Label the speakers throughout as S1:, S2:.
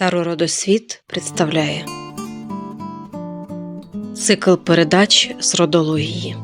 S1: Таро Родосвіт представляє Цикл передач з родології.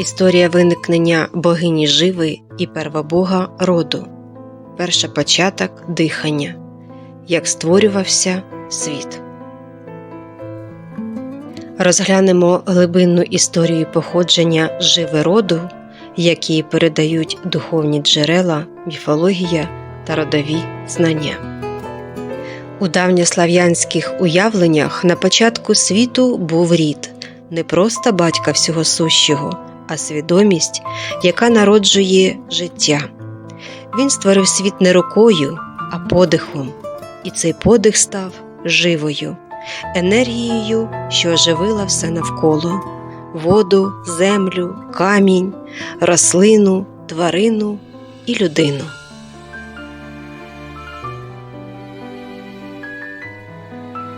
S1: Історія виникнення богині Живи і первобога роду. Перший початок дихання. Як створювався світ. Розглянемо глибинну історію походження живи роду, які передають духовні джерела, міфологія та родові знання. У давньослав'янських уявленнях на початку світу був рід не просто батька всього сущого, а свідомість, яка народжує життя. Він створив світ не рукою, а подихом, і цей подих став живою, енергією, що оживила все навколо воду, землю, камінь, рослину, тварину і людину.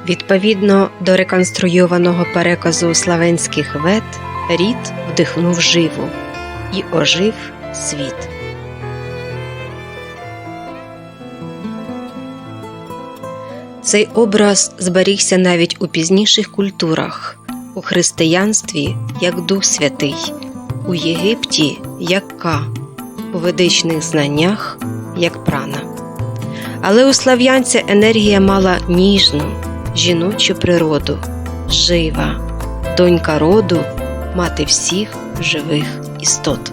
S1: Відповідно до реконструйованого переказу славянських вет, рід вдихнув живу і ожив світ. Цей образ зберігся навіть у пізніших культурах, у християнстві як Дух Святий, у Єгипті як Ка, у ведичних знаннях як прана. Але у слав'янця енергія мала ніжну, жіночу природу, жива, донька роду, мати всіх живих істот.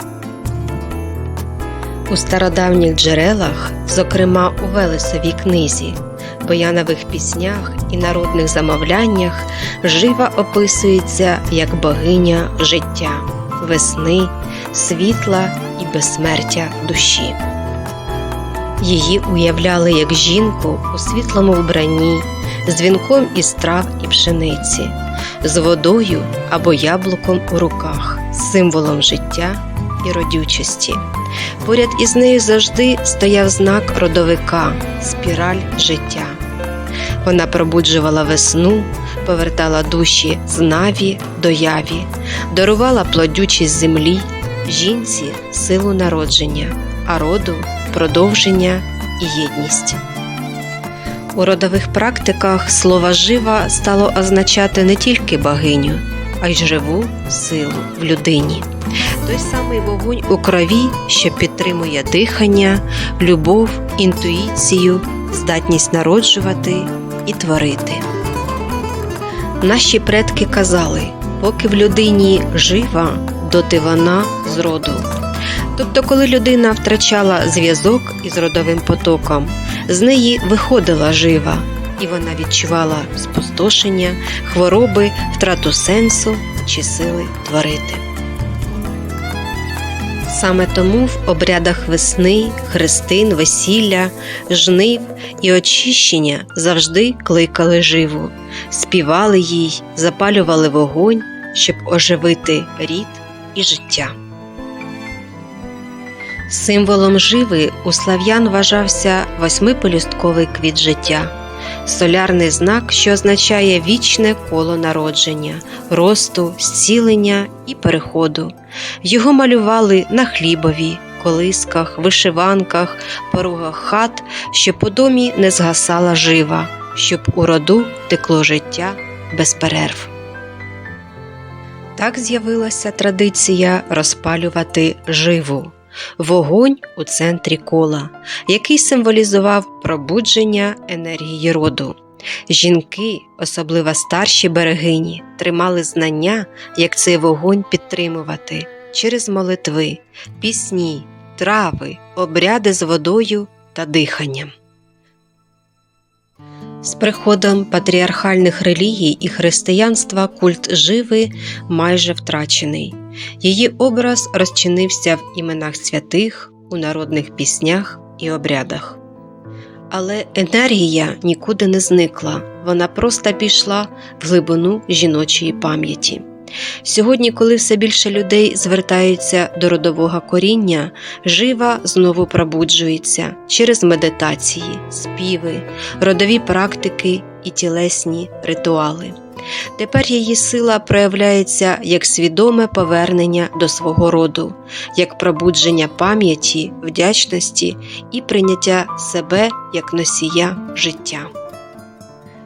S1: У стародавніх джерелах, зокрема у Велесовій книзі, боянових піснях і народних замовляннях, жива описується як богиня життя, весни, світла і безсмертя душі. Її уявляли як жінку у світлому вбранні, з вінком із трав і пшениці, з водою або яблуком у руках, символом життя і родючості. Поряд із нею завжди стояв знак родовика, спіраль життя. Вона пробуджувала весну, повертала душі з наві до яві, дарувала плодючість землі, жінці силу народження, а роду продовження і єдність. У родових практиках слово жива стало означати не тільки богиню, а й живу силу в людині. Той самий вогонь у крові, що підтримує дихання, любов, інтуїцію, здатність народжувати і творити. Наші предки казали, поки в людині жива, доти вона з роду. Тобто, коли людина втрачала зв'язок із родовим потоком, з неї виходила жива, і вона відчувала спустошення, хвороби, втрату сенсу чи сили творити. Саме тому в обрядах весни, хрестин, весілля, жнив і очищення завжди кликали живу, співали їй, запалювали вогонь, щоб оживити рід і життя. Символом живи у слав'ян вважався восьмипелюстковий квіт життя, солярний знак, що означає вічне коло народження, росту, зцілення і переходу. Його малювали на хлібові, колисках, вишиванках, порогах хат, щоб у домі не згасала жива, щоб у роду текло життя без перерв. Так з'явилася традиція розпалювати живу вогонь у центрі кола, який символізував пробудження енергії роду. Жінки, особливо старші берегині, тримали знання, як цей вогонь підтримувати через молитви, пісні, трави, обряди з водою та диханням. З приходом патріархальних релігій і християнства культ живи майже втрачений. Її образ розчинився в іменах святих, у народних піснях і обрядах. Але енергія нікуди не зникла, вона просто пішла в глибину жіночої пам'яті. Сьогодні, коли все більше людей звертаються до родового коріння, жива знову пробуджується через медитації, співи, родові практики і тілесні ритуали. Тепер її сила проявляється як свідоме повернення до свого роду, як пробудження пам'яті, вдячності і прийняття себе як носія життя.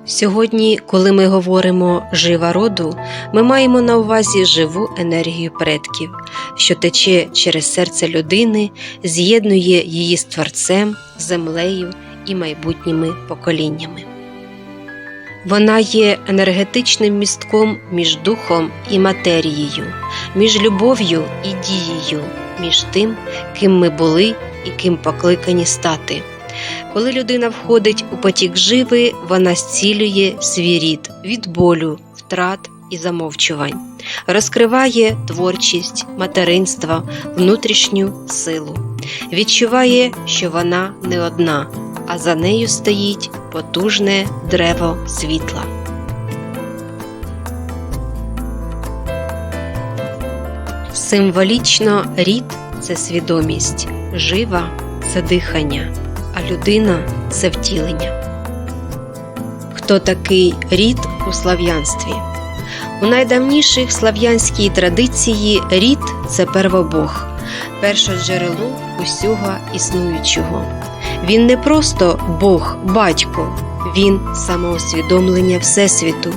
S1: Сьогодні, коли ми говоримо жива роду, ми маємо на увазі живу енергію предків, що тече через серце людини, з'єднує її з творцем, землею і майбутніми поколіннями. Вона є енергетичним містком між духом і матерією, між любов'ю і дією, між тим, ким ми були і ким покликані стати. Коли людина входить у потік живи, вона зцілює свій рід від болю, втрат і замовчувань, розкриває творчість, материнство, внутрішню силу, відчуває, що вона не одна, а за нею стоїть потужне древо світла. Символічно рід це свідомість, жива це дихання, а людина це втілення. Хто такий рід у слав'янстві? У найдавніших слав'янській традиції рід це первобог, перше джерело усього існуючого. Він не просто Бог, батько, він самоусвідомлення Всесвіту,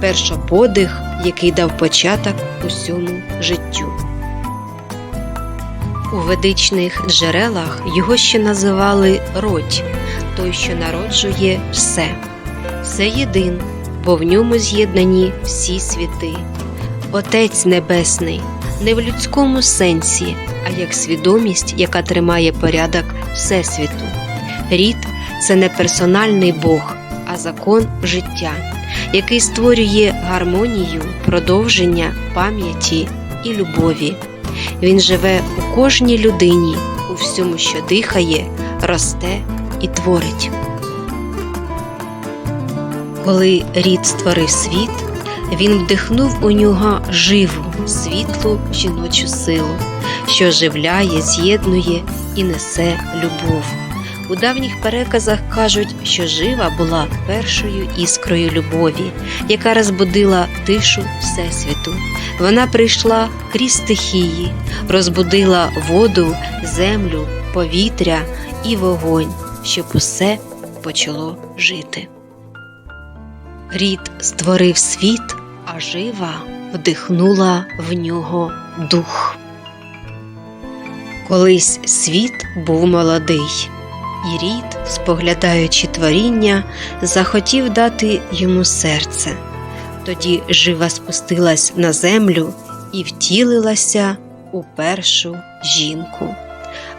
S1: першоподих, який дав початок усьому життю. У ведичних джерелах його ще називали Родь, той, що народжує все. Все єдин, бо в ньому з'єднані всі світи. Отець Небесний не в людському сенсі, а як свідомість, яка тримає порядок Всесвіту. Рід це не персональний Бог, а закон життя, який створює гармонію, продовження пам'яті і любові. Він живе у кожній людині, у всьому, що дихає, росте і творить. Коли рід створив світ, він вдихнув у нього живу, світлу жіночу силу, що оживляє, з'єднує і несе любов. У давніх переказах кажуть, що жива була першою іскрою любові, яка розбудила тишу Всесвіту. Вона прийшла крізь стихії, розбудила воду, землю, повітря і вогонь, щоб усе почало жити. Рід створив світ, а жива вдихнула в нього дух. Колись світ був молодий, і рід, споглядаючи творіння, захотів дати йому серце. Тоді жива спустилась на землю і втілилася у першу жінку,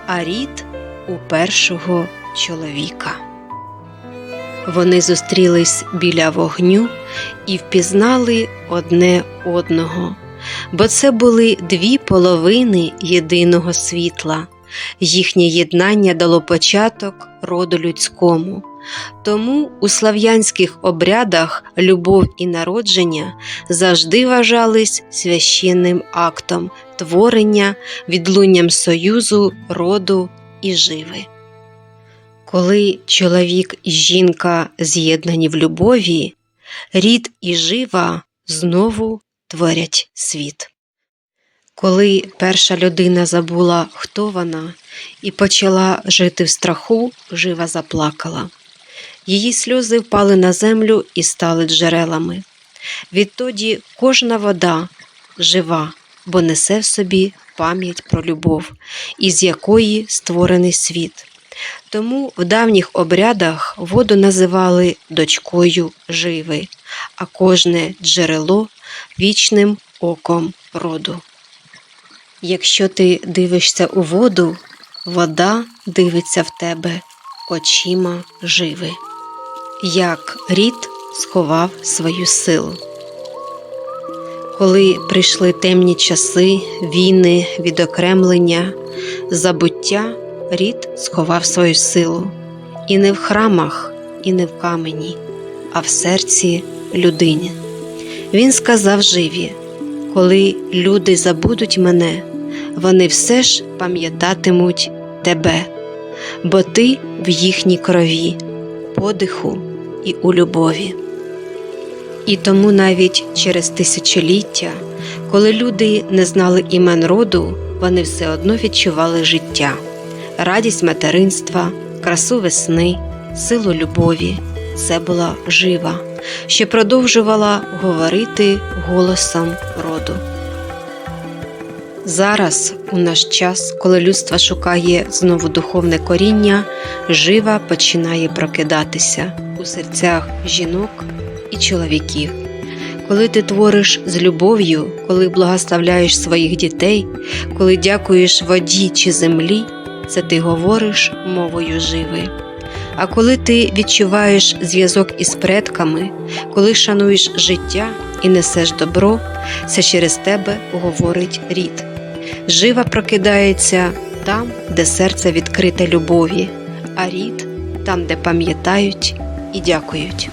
S1: а рід у першого чоловіка. Вони зустрілись біля вогню і впізнали одне одного, бо це були дві половини єдиного світла. Їхнє єднання дало початок роду людському. Тому у слав'янських обрядах любов і народження завжди вважались священним актом творення, відлунням союзу, роду і живи. Коли чоловік і жінка з'єднані в любові, рід і жива знову творять світ. Коли перша людина забула, хто вона, і почала жити в страху, жива заплакала. Її сльози впали на землю і стали джерелами. Відтоді кожна вода жива, бо несе в собі пам'ять про любов, із якої створений світ. Тому в давніх обрядах воду називали дочкою живи, а кожне джерело вічним оком роду. Якщо ти дивишся у воду, вода дивиться в тебе очима живи, як рід сховав свою силу. Коли прийшли темні часи, війни, відокремлення, забуття, рід сховав свою силу і не в храмах, і не в камені, а в серці людині. Він сказав живі, коли люди забудуть мене, вони все ж пам'ятатимуть тебе, бо ти в їхній крові, подиху і у любові. І тому навіть через тисячоліття, коли люди не знали імен роду, вони все одно відчували життя, радість материнства, красу весни, силу любові. Це була жива, що продовжувала говорити голосом роду. Зараз, у наш час, коли людство шукає знову духовне коріння, жива починає прокидатися у серцях жінок і чоловіків. Коли ти твориш з любов'ю, коли благословляєш своїх дітей, коли дякуєш воді чи землі, це ти говориш мовою живи. А коли ти відчуваєш зв'язок із предками, коли шануєш життя і несеш добро, це через тебе говорить рід. Жива прокидається там, де серце відкрите любові, а рід там, де пам'ятають і дякують.